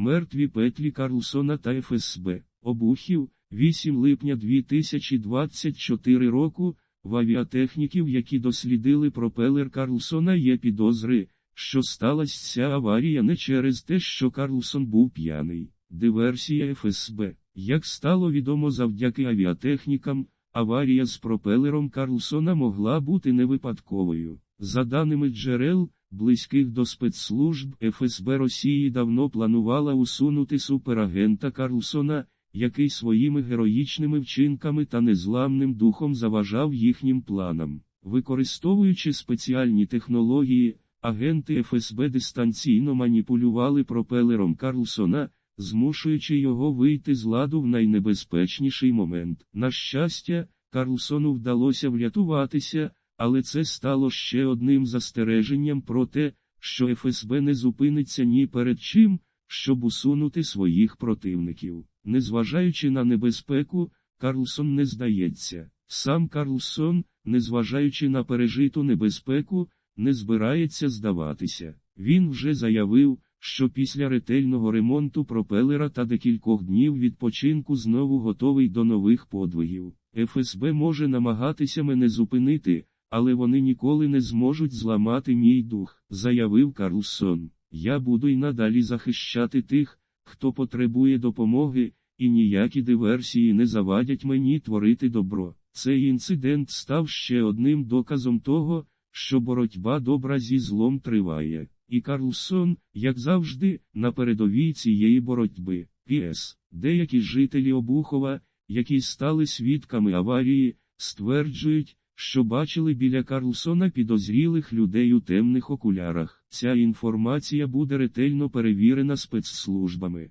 Мертві петлі Карлсона та ФСБ. Обухів, 8 липня 2024 року, в авіатехніків, які дослідили пропелер Карлсона, є підозри, що сталася ця аварія не через те, що Карлсон був п'яний. Диверсія ФСБ. Як стало відомо завдяки авіатехнікам, аварія з пропелером Карлсона могла бути невипадковою. За даними джерел, близьких до спецслужб ФСБ Росії давно планувала усунути суперагента Карлсона, який своїми героїчними вчинками та незламним духом заважав їхнім планам. Використовуючи спеціальні технології, агенти ФСБ дистанційно маніпулювали пропелером Карлсона, змушуючи його вийти з ладу в найнебезпечніший момент. На щастя, Карлсону вдалося врятуватися, але це стало ще одним застереженням про те, що ФСБ не зупиниться ні перед чим, щоб усунути своїх противників. Незважаючи на небезпеку, Карлсон не здається. Сам Карлсон, незважаючи на пережиту небезпеку, не збирається здаватися. Він вже заявив, що після ретельного ремонту пропелера та декількох днів відпочинку знову готовий до нових подвигів. ФСБ може намагатися мене зупинити, але вони ніколи не зможуть зламати мій дух, заявив Карлсон. Я буду й надалі захищати тих, хто потребує допомоги, і ніякі диверсії не завадять мені творити добро. Цей інцидент став ще одним доказом того, що боротьба добра зі злом триває. І Карлсон, як завжди, на передовій цієї боротьби. П.С. Деякі жителі Обухова, які стали свідками аварії, стверджують, що бачили біля Карлсона підозрілих людей у темних окулярах. Ця інформація буде ретельно перевірена спецслужбами.